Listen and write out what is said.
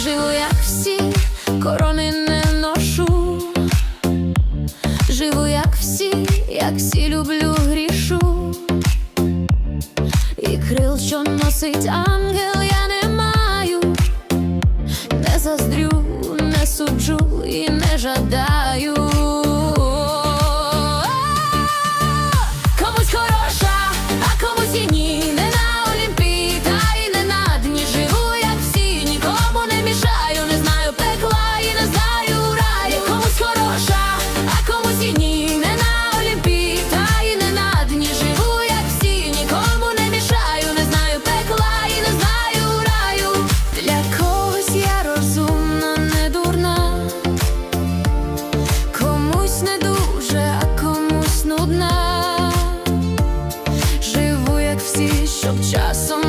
живу, як всі, корони не ношу, живу, як всі, як всі люблю грішу, і крил, що носить ангел, я не маю, не заздрю, не суджу і не жадаю. стіні, не на олімпі, та й не на дні живу, як всі, нікому не мішаю, не знаю пекла і не знаю раю. Для когось я розумна, не дурна, комусь не дуже, комусь нудна. Живу, як всі, щоб часом.